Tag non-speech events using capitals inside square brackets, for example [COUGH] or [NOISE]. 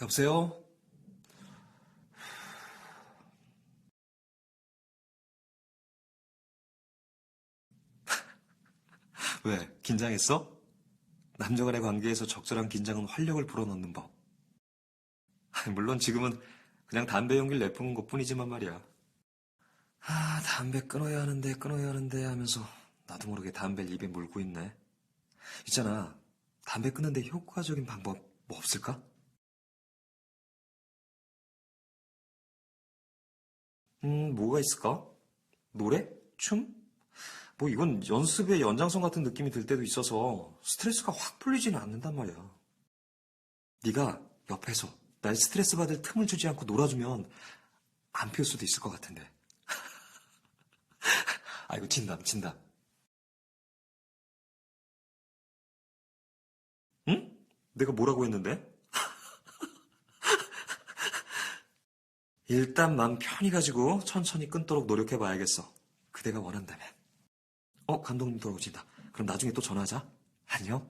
여보세요? [LAUGHS] 왜? 긴장했어? 남녀 간의 관계에서 적절한 긴장은 활력을 불어넣는 법. 물론 지금은 그냥 담배 연기를 내뿜은 것 뿐이지만 말이야. 아, 담배 끊어야 하는데, 끊어야 하는데 하면서 나도 모르게 담배를 입에 물고 있네. 있잖아. 담배 끊는데 효과적인 방법 뭐 없을까? 음, 뭐가 있을까? 노래? 춤? 뭐 이건 연습의 연장선 같은 느낌이 들 때도 있어서 스트레스가 확 풀리지는 않는단 말이야. 네가 옆에서 날 스트레스 받을 틈을 주지 않고 놀아주면 안 피울 수도 있을 것 같은데. [LAUGHS] 아이고 진담 진담. 응? 내가 뭐라고 했는데? 일단 맘 편히 가지고 천천히 끊도록 노력해 봐야겠어. 그대가 원한다면. 어, 감독님 들어오신다. 그럼 나중에 또 전화하자. 안녕.